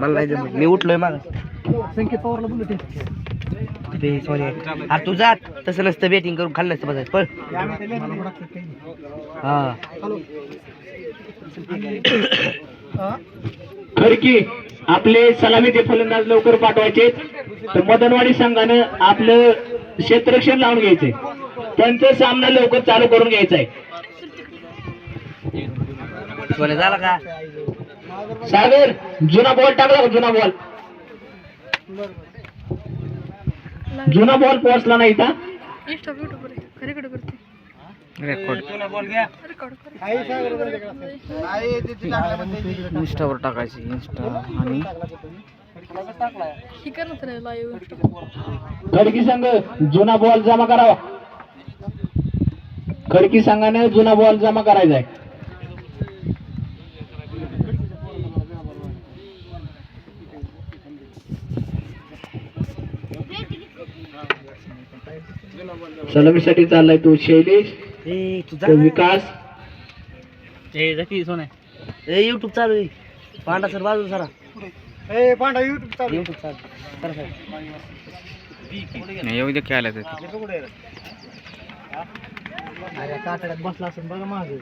मला नाही जमत. मी उठलोय माग. संकेत पवारला बोलू ते. बे सॉरी अरे तू जात तसं नसतं बेटिंग करून खाल्लं नसतं बघायचं पण हा. खडकी आपले सलामीचे फलंदाज लवकर पाठवायचे. तर मदनवाडी संघानं आपलं क्षेत्ररक्षण लावून घ्यायचंय. त्यांचा सामना लवकर चालू करून घ्यायचा आहे झाला का? सागर जुना बॉल टाकला जुना बॉल जुना बॉल पोहोचला नाही का? इंस्टावर टाकायची इंस्टा आणि ही खडकी संघ जुना बॉल जमा करावा. खडकी संघाने जुना बॉल जमा करायचा आहे. सलामीसाठी चाललाय तो शैलेश. ए तू विकास. ए युट्यूब चालू आहे. पांडा सर बाजू सरा. ए पांडा युट्यूब चालू युट्यूब चालू. येऊ दे खेळायला अरे काटाड्यात बसला असेल बघा माझं